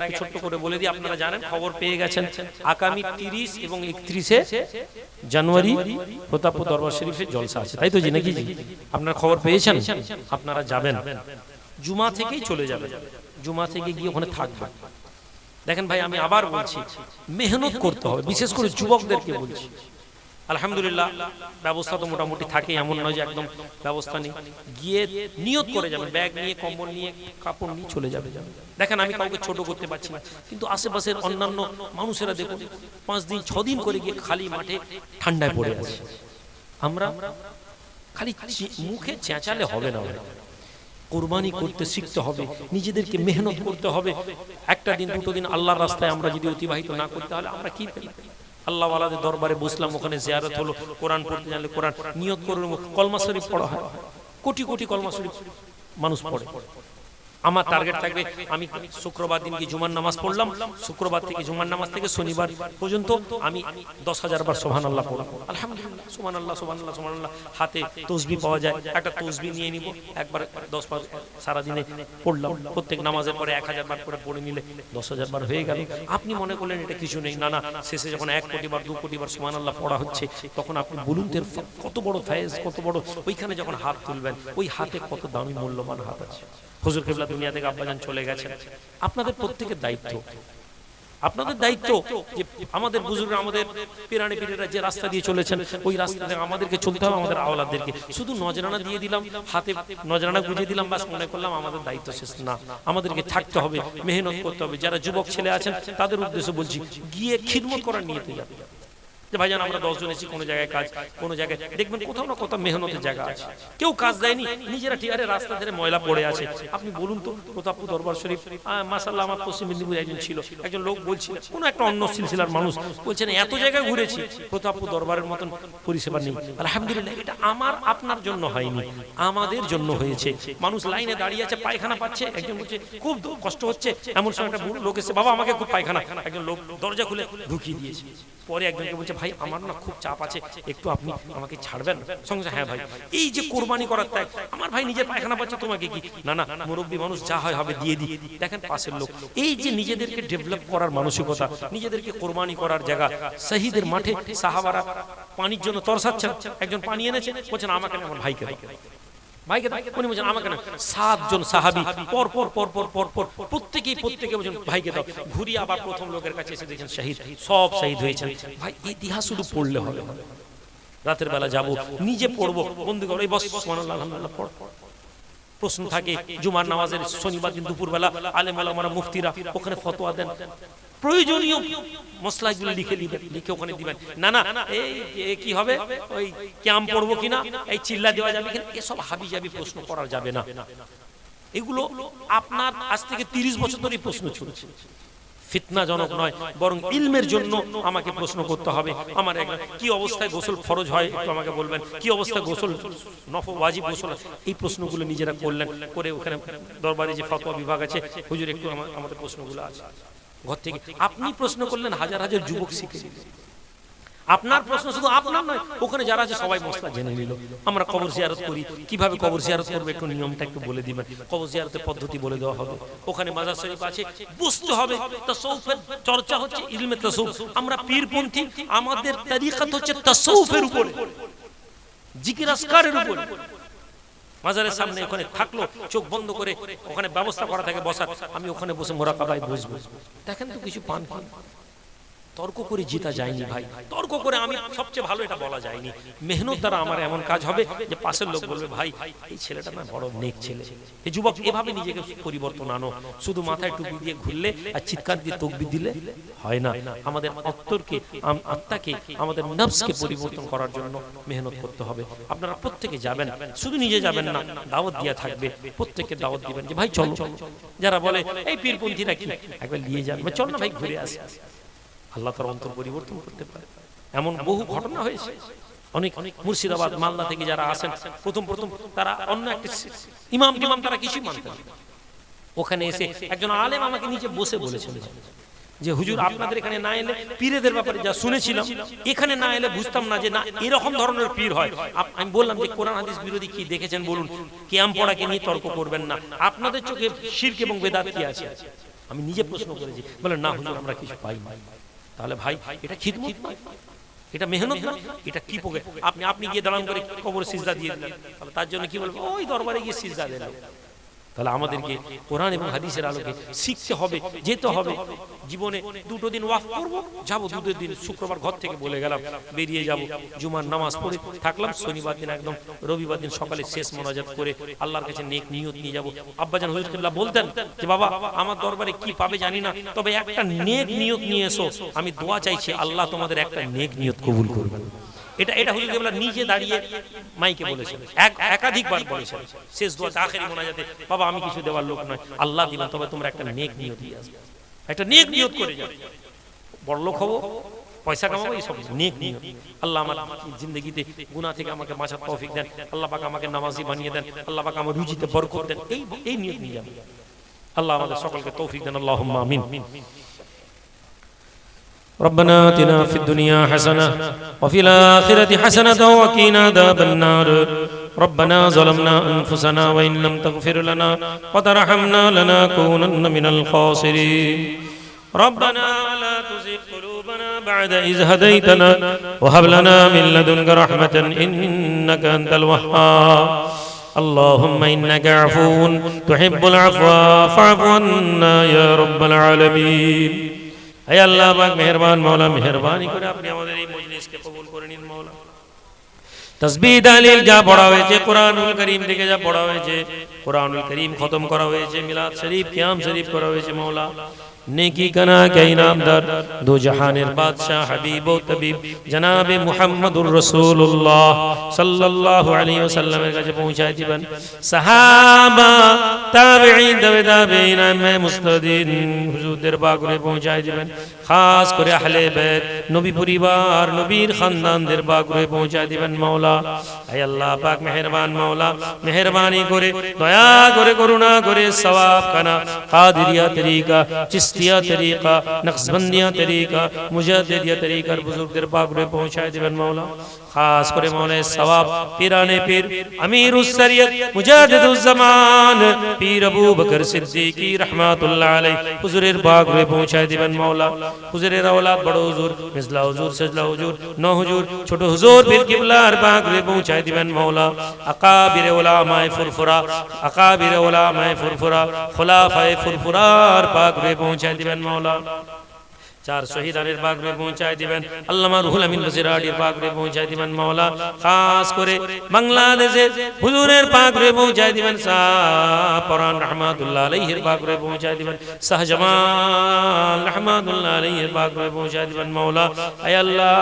একটু ছোট্ট করে বলে দিই আপনারা জানেন খবর পেয়ে গেছেন। আগামী তিরিশ এবং একত্রিশে জানুয়ারি প্রতাপপুর দরবার শরীফে জলসা আছে। তাই তো জি নাকি? আপনারা খবর পেয়েছেন? আপনারা যাবেন। জুমা থেকেই চলে যাবেন। জুমা থেকে গিয়ে ওখানে থাকবে দেখেন ভাই আমি আবার বলছি মেহনত করতে হবে। বিশেষ করে যুবকদেরকে বলছি। আলহামদুলিল্লাহ, ব্যবস্থা তো মোটামুটি থাকে এমন নয় যে একদম ব্যবস্থা নেই। গিয়ে নিয়ত করে যাবেন, ব্যাগ নিয়ে, কম্বল নিয়ে, কাপড় নিয়ে চলে যাবে দেখেন, আমি কাউকে ছোট করতে পারছি না, কিন্তু আশেপাশের অন্যান্য মানুষেরা দেখুন, পাঁচ দিন, ছ দিন করে গিয়ে খালি মাঠে ঠান্ডায় পড়ে আছে। আমরা খালি মুখে চেঁচালে হবে না কোরবানি করতে শিখতে হবে, নিজেদেরকে মেহনত করতে হবে। একটা দিন, দুটো দিন আল্লাহর রাস্তায় আমরা যদি অতিবাহিত না করতে হলে আমরা কি পেলাম আল্লাহ দরবারে বসলাম, ওখানে জিয়ারত হলো, কোরআন পড়তে জানলে কোরআন নিয়ত করল। কলমা শরীফ পড়া হয় কোটি কোটি কলমা শরীফ মানুষ পড়ে আমার টার্গেট থাকবে আমি শুক্রবার দিন কি জুমার নামাজ পড়লাম। শুক্রবার থেকে জুমার নামাজ থেকে শনিবার পর্যন্ত আমি দশ হাজার বার সোহান আল্লাহ পড়লাম। আলহামদুলিল্লাহ সোমান আল্লাহ সোমান আল্লাহ সোমান আল্লাহ হাতে তসবি পাওয়া যায়। একটা তসবি নিয়ে নিব। একবার দশ বার সারাদিনে পড়লাম। প্রত্যেক নামাজের পরে এক হাজার বার করে পড়ে নিলে দশ হাজার বার হয়ে গেল। আপনি মনে করলেন এটা কিছু নেই? না না। শেষে যখন এক কোটি বার দু কোটি বার সোমান আল্লাহ পড়া হচ্ছে তখন আপনি বলুন কত বড় ফায়েজ কত বড় ওইখানে যখন হাত তুলবেন ওই হাতে কত দামি মূল্যবান হাত আছে হুজুর কেবলা দুনিয়া থেকে আব্বাজান চলে গেছেন। আপনাদের প্রত্যেকের দায়িত্ব। আপনাদের দায়িত্ব যে আমাদের বুজুর্গ, আমাদের পিরানি পিরেরা যে রাস্তা দিয়ে চলেছেন, ওই রাস্তা থেকে আমাদেরকে চলতে হবে, আমাদের আওলাদদেরকে। শুধু নজরানা দিয়ে দিলাম, হাতে নজরানা বুঝিয়ে দিলাম, বাস মনে করলাম আমাদের দায়িত্ব শেষ। না, আমাদেরকে থাকতে হবে, মেহনত করতে হবে। যারা যুবক ছেলে আছেন, তাদের উদ্দেশ্যে বলছি, গিয়ে খিদমত করার নিয়েতে যাবে যে ভাইজান আমরা দশজন এসেছি, কোনো জায়গায় কাজ, কোনো জায়গায়, দেখবেন কোথাও না কোথাও মেহনতের জায়গা আছে। কেউ কাজ দেয়নি, নিজেরা টিয়ারে রাস্তা ধরে ময়লা পড়ে আছে। আপনি বলুন তো, প্রতাপপুর দরবার শরীফ মাসাল্লাহ আমার পশ্চিম মেদিনীপুর একজন ছিল, একজন লোক বলছিলেন কোনো একটা অন্য সিলসিলার মানুষ বলছেন এত জায়গায় ঘুরেছি। প্রতাপপুর দরবারের মতন পরিষেবা নেই। আলহামদুলিল্লাহ, এটা আমার, আপনার জন্য হয়নি, আমাদের জন্য হয়েছে। মানুষ লাইনে দাঁড়িয়ে আছে, পায়খানা পাচ্ছে, একজন বলছে, খুব কষ্ট হচ্ছে। এমন সময় একটা লোক এসে বাবা, আমাকে খুব পায়খানা। একজন লোক দরজা খুলে ঢুকিয়ে দিয়েছে। পরে একজনকে বলছে ভাই আমার না খুব চাপ আছে একটু আপনি আমাকে ছাড়বেন? সঙ্গে সঙ্গে, হ্যাঁ ভাই। এই যে কোরবানি করার ত্যাগ আমার ভাই নিজের পায়খানা পাচ্ছে তোমাকে কি? না না মুরব্বী মানুষ যা হয় হবে দিয়ে দিয়ে দেখেন পাশের লোক। এই যে নিজেদেরকে ডেভেলপ করার মানসিকতা নিজেদেরকে কোরবানি করার জায়গা। শহীদের মাঠে সাহাবারা পানির জন্য তরসাচ্ছেন। একজন পানি এনেছে বলছেন আমাকে আমার ভাইকে। ইতিহাস শুধু পড়লে হবে রাতের বেলা যাব, নিজে পড়ব। বন্ধু প্রশ্ন থাকে, জুমার নামাজের শনিবার দিন দুপুরবেলা, আলেম আলামারা, মুফতিরা, ওখানে ফতোয়া দেন। প্রয়োজনীয় মশলাগুলো লিখে দিবেন লিখে ওখানে দিবেন। না না এই কি হবে? ওই ক্যাম্প পড়ব কিনা? এই চিল্লা দেওয়া যাবে কিনা? এসব হাবি জাবি প্রশ্ন করা যাবে না। এগুলো আপনার আজ থেকে তিরিশ বছর ধরে প্রশ্ন চলছে। ফিতনাজনক নয় বরং ইলমের জন্য আমাকে প্রশ্ন করতে হবে। আমার কি অবস্থায় গোসল ফরজ হয় একটু আমাকে বলবেন। কি অবস্থায় গোসল নফ ওয়াজিব গোসল এই প্রশ্নগুলো নিজেরা করলেন করে ওখানে দরবারে যে ফতোয়া বিভাগ আছে হুজুর একটু আমাদের প্রশ্নগুলো আছে। ঘর থেকে। আপনি প্রশ্ন করলেন হাজার হাজার যুবক শিখে আপনার প্রশ্ন শুধু আপনার নয় ওখানে যারা আছে সবাই মশলা জেনে নিল। আমরা কবর জিয়ারত করি। কীভাবে কবর জিয়ারত করবে একটু নিয়মটা একটু বলে দিবেন। কবর জিয়ারতের পদ্ধতি বলে দেওয়া হবে। ওখানে মাজার শরীফ আছে। বুঝতে হবে তাসাউফের চর্চা হচ্ছে ইলমে তাসাউফ আমরা পীরপন্থী আমাদের তরিকাত হচ্ছে তাসাউফের উপরে। জিকির আসকারের উপরে। মাজারের সামনে ওখানে থাকল, চোখ বন্ধ করে ওখানে ব্যবস্থা করা থাকে বসার। আমি ওখানে বসে মোরাকাবায় বসবো। দেখেন তো কিছু পান কি? তর্ক করে জিতা যায়নি ভাই। তর্ক করে আমি সবচেয়ে ভালো এটা বলা যায়নি। মেহনত দ্বারা আমার এমন কাজ হবে যে পাশের লোক বলবে ভাই এই ছেলেটা না বড় নেক ছেলে। এই যুবক এভাবে নিজেকে পরিবর্তন আনো। শুধু মাথায় টুপি দিয়ে ঘুরলে আর চিৎকার দিয়ে তকবি দিলে হয় না। আমাদের অন্তরকে আত্মাকে আমাদের নফসকে পরিবর্তন করার জন্য মেহনত করতে হবে। আপনারা প্রত্যেকে যাবেন। শুধু নিজে যাবেন না দাওয়াত দিয়া থাকবে। প্রত্যেককে দাওয়াত দিবেন যে ভাই চলো। যারা বলে এই পীরপন্থীরা কি? একবার নিয়ে যান চল না ভাই ঘুরে আসি। আল্লাহ তার অন্তর পরিবর্তন করতে পারে। এমন বহু ঘটনা হয়েছে। অনেক অনেক মুর্শিদাবাদ, মালদা থেকে যারা আসেন, প্রথম প্রথম তারা অন্য একটা ইমাম টিমাম তারা কিছুই মানতেন। ওখানে এসে একজন আলেম আমাকে নিচে বসে বলেছেন যে, হুজুর, আপনাদের এখানে না এলে পীরেদের ব্যাপারে যা শুনেছিলাম, এখানে না এলে বুঝতাম না যে না, এরকম ধরনের পীর হয়। আমি বললাম যে, কোরআন, হাদিস বিরোধী কি দেখেছেন বলুন? কিয়াম পড়াকে নিয়ে তর্ক করবেন না। আপনাদের চোখে শিরক এবং বেদাত কি আছে? আমি নিজে প্রশ্ন করেছি বলে না, হুজুর, আমরা কিছু পাই না তাহলে ভাই, এটা খিদমত এটা মেহনত না? এটা কি পোকে আপনি আপনি গিয়ে দাঁড়ান করে কবর সিজদা দিয়ে দিলেন। তাহলে তার জন্য কি বলব? ওই দরবারে গিয়ে সিজদা দিলেন। তাহলে আমাদেরকে কোরআন এবং হাদিসের আলোকে শিখতে হবে, যেতে হবে। জীবনে দুটো দিন ওয়াফ করব, যাব দুটো দিন শুক্রবার ঘর থেকে বলে গেলাম, বেরিয়ে যাব। জুমার নামাজ পড়ে থাকলাম, শনিবার দিন একদম, রবিবার দিন সকালে শেষ মোনাজাত করে আল্লাহর কাছে নেক নিয়ত নিয়ে যাব। আব্বাজান হুজুর কিবলা বলতেন যে, বাবা, আমার দরবারে কি পাবে জানি না, তবে একটা নেক নিয়ত নিয়ে এসো। আমি দোয়া চাইছি আল্লাহ তোমাদের একটা নেক নিয়ত কবুল করবে এটা এটা হুজুর কেবলা নিজে দাঁড়িয়ে মাইকে বলেছেন। এক একাধিকবার বলেছেন। শেষ দোয়া আখেরি মোনাজাতে, বাবা, আমি কিছু দেওয়ার লোক নয়। আল্লাহ দিলাম, তবে তোমরা একটা নেক নিয়ত দিয়ে আসবে। একটা নেক নিয়ত করে যাবে বড় লোক হব, পয়সা কামাবো এইসব নেক নিয়ত। আল্লাহ আমার জিন্দগিতে গুনাহ থেকে আমাকে বাঁচার তৌফিক দেন। আল্লাহ পাক আমাকে নামাজি বানিয়ে দেন। আল্লাহ পাক আমার রুজিতে বরকত দেন। এই এই নিয়ত নিয়ে যাবে। আল্লাহ আমাদের সকলকে তৌফিক দেন। আল্লাহুম্মা আমিন। ربنا آتنا في الدنيا حسنة وفي الآخرة حسنة وقنا عذاب النار ربنا ظلمنا أنفسنا وإن لم تغفر لنا وترحمنا لنكونن من الخاسرين ربنا لا تزغ قلوبنا بعد إذ هديتنا وهب لنا من لدنك رحمة إنك أنت الوهاب اللهم إنك عفو تحب العفو فاعف عنا يا رب العالمين হে আল্লাহ পাক মেহেরবান মাওলা মেহেরবানি করে আপনি আমাদের এই মজলিসকে কবুল করে নিন মাওলা তসবিহ তাহলিল যা পড়া হয়েছে কোরআনুল করিম থেকে যা পড়া হয়েছে কোরআনুল করিম খতম করা হয়েছে মিলাদ শরীফ কিয়াম শরীফ করা হয়েছে মাওলা নেকি কানা কে ইনামদার দো জাহানের বাদশাহ হাবিব ও তবিব জনাবে মুহাম্মদুর রাসূলুল্লাহ সাল্লাল্লাহু আলাইহি ওয়াসাল্লামের কাছে পৌঁছায় দিবেন। সাহাবা, তাবেঈন তবে তাবেঈন আইম্মে মুস্তাদিন হুজুরদের বাগরে পৌঁছায় দিবেন। খাস করে আহলে বাইত নবী পরিবার, নবীর খানদানদের বাগরে পৌঁছায় দিবেন মাওলা। হে আল্লাহ পাক মেহেরবান মাওলা মেহেরবানি করে দয়া করে করুণা করে সওয়াব কানা কাদিরিয়া তরিকা চিস্তিয়া তরিকা নকশবন্দিয়া তরিকা মুজাদ্দিদিয়া তরিকার বুজুর্গদের বাগরে পৌঁছায় দিবেন মাওলা খাস করে মৌলে সওয়াব পীরানে পীর আমিরুস শরিয়ত মুজাদ্দিদুজ জামান পীর আবু বকর সিদ্দিকী রাহমাতুল্লাহ আলাইহি হুজুরের বাগরে পৌঁছায় দিবেন মাওলা হুজুরের আওলাদ বড় হুজুর মিসলা হুজুর সাজলা হুজুর ন হুজুর ছোট হুজুর পীর কিবলার বাগরে পৌঁছায় দিবেন মাওলা আকাবির উলামায়ে ফুরফুরা আকাবির উলামায়ে ফুরফুরা খুলাফায়ে ফুরফুরার বাগরে পৌঁছায় দিবেন মাওলা চার শহীদানের বাগরে পৌঁছায় দিবেন। আল্লামা রুহুল আমিন বসিরাটির বাগরে পৌঁছায় দিবেন মাওলা। খাস করে বাংলাদেশে হুজুরের বাগরে পৌঁছায় দিবেন পরান রহমাতুল্লাহ আলাইহির বাগরে পৌঁছায় দিবেন। শাহজামাল রহমাতুল্লাহ আলাইহির বাগরে পৌঁছায় দিবেন মাওলা। আয় আল্লাহ,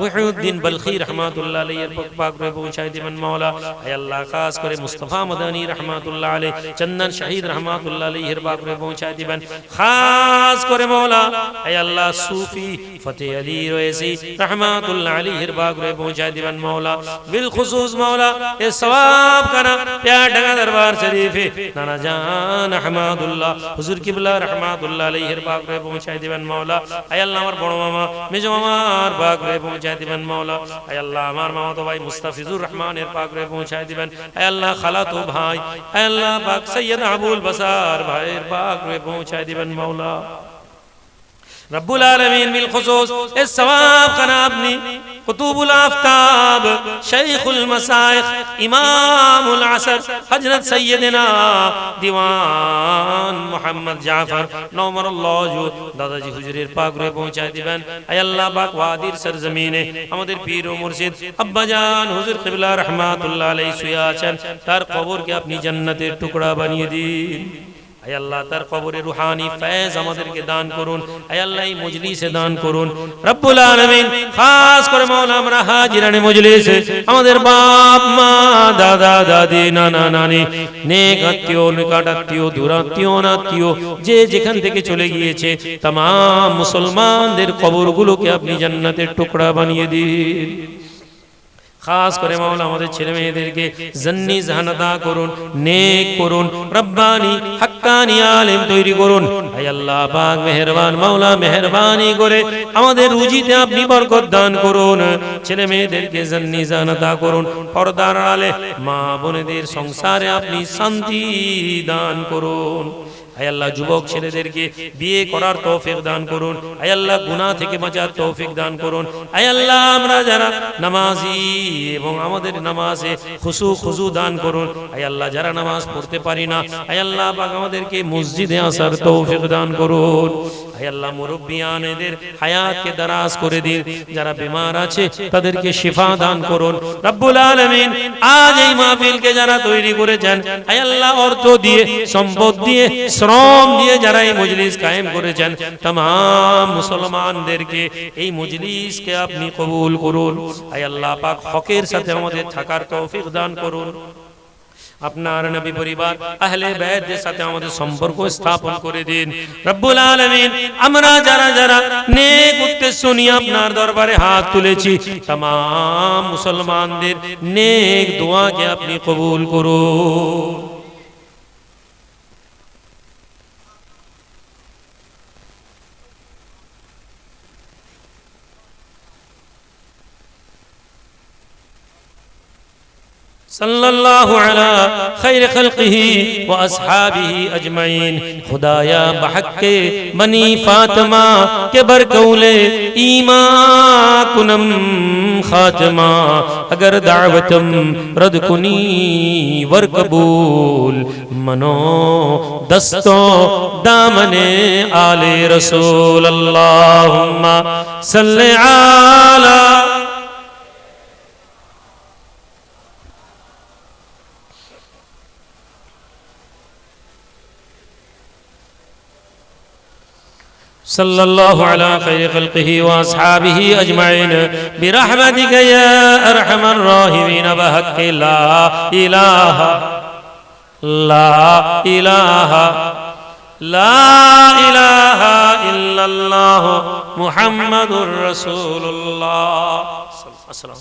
মুহিউদ্দিন বলখি রহমাতুল্লাহ আলাইহির বাগরে পৌঁছায় দিবেন মাওলা। আয় আল্লাহ, খাস করে মুস্তাফা মাদানী রহমাতুল্লাহ আলাইহি, চন্দন শহীদ রহমাতুল্লাহ আলাইহির বাগরে পৌঁছায় দিবেন। খাস করে মাওলা। আয় আল্লাহ আল্লাহ সুফি, ফতে আলী রয়েছি রহমাতুল্লাহ আলীর বাগরে পৌঁছা দিবেন মৌলা বিল খুসুস মৌলা এ সওয়াব কানা, প্যার ঢাকা দরবার শরীফে। নানা জান আহমদুল্লাহ হুজুর কিবলা রহমাতুল্লাহ আলীর বাগরে পৌঁছা দিবেন মৌলা আয় আল্লাহ আমার বড় মামা মেজো মামার বাগরে পৌঁছা দিবেন মৌলা আয় আল্লাহ আমার মামাতো ভাই মুস্তাফিজুর রহমানের বাগরে পৌঁছা দিবেন। আয় আল্লাহ খালাতো ভাই, আয় আল্লাহ পাক সৈয়দ আবুল বাসার ভাইয়ের বাগরে পৌঁছা দিবেন মৌলা রব্বুল আলমিন বিল খুসুস। এস সওয়াব খানা কুতুবুল আফতাব, শাইখুল মাসাইখ, ইমামুল আসর, হযরত সাইয়্যিদিনা দিওয়ান মোহাম্মদ জাফর। নওমরুল্লাহ দাদাজি হুজুরের পাগরে পৌঁছায় দিবেন। আয় আল্লাহ পাক ওয়াদির সরজমিনে আমাদের পীর ও মুর্শিদ আব্বাজান হুজুর কিবলা রাহমাতুল্লাহ আলাইহি শুয়ে আছেন। তার কবরকে আপনি জান্নাতের টুকরা বানিয়ে দিন। আমাদের বাপ, মা, দাদা, দাদি, নানা, নানি, নেক আত্মীয় অনাত্মীয়, যে যেখান থেকে চলে গিয়েছে তাম মুসলমানদের কবরগুলোকে আপনি জান্নাতের টুকরা বানিয়ে দিন। খাস করে মাওলা আমাদের ছেলে মেয়েদেরকে জন্নি জাহানাদা করুন, নেক করুন, রব্বানি, হাক্কানি আলেম তৈরি করুন। আয় আল্লাহ পাক মেহেরবান, মাওলা মেহেরবানি করে আমাদের রুজিতে আপনি বরকত দান করুন। ছেলে মেয়েদেরকে জন্নি জাহানাদা করুন, পর্দার আলে মা বোনেদের সংসারে আপনি শান্তি দান করুন। আল্লাহ, যুবক ছেলেদেরকে বিয়ে করার তৌফিক দান করুন। আয়াল্লাহ গুনাহ থেকে বাঁচার তৌফিক দান করুন। আয়াল্লাহ আমরা যারা নামাজি এবং আমাদের নামাজে খুশু খুশু দান করুন। আয়াল্লাহ যারা নামাজ পড়তে পারি না আয়াল্লাহ আমাদেরকে মসজিদে আসার তৌফিক দান করুন। আয় আল্লাহ মুরব্বিয়ান এদের হায়াতকে দারাজ করে দিন যারা বেমার আছে তাদেরকে শিফা দান করুন রব্বুল আলামিন আজ এই মাহফিলকে যারা তৈরি করেছেন আয় আল্লাহ অর্থ দিয়ে সম্পদ দিয়ে শ্রম দিয়ে যারা এই মজলিস কায়েম করেছেন तमाम মুসলমানদেরকে এই মজলিসকে আপনি কবুল করুন আয় আল্লাহ পাক হকের সাথে আমাদের থাকার তৌফিক দান করুন আপনার নবী পরিবার আহলে বাইতদের সাথে আমাদের সম্পর্ক স্থাপন করে দিন রব্বুল আলামিন আমরা যারা যারা নেক উদ্দেশ্য নিয়ে আপনার দরবারে হাত তুলেছি तमाम মুসলমানদের নেক দোয়াকে আপনি কবুল করুন صلى الله على خير خلقه واصحابه اجمعین خدایا بحق بنی فاطمہ کے برکول ایمان کنم خاتمہ، اگر دعوتم رد کنی ور قبول، منو دستو دامن آل رسول اللہم صلی علی صلى الله على خير خلقه وأصحابه أجمعين. برحمتك يا أرحم الراحمين. بحق لا إله لا إله لا إله إلا الله محمد رسول الله. السلام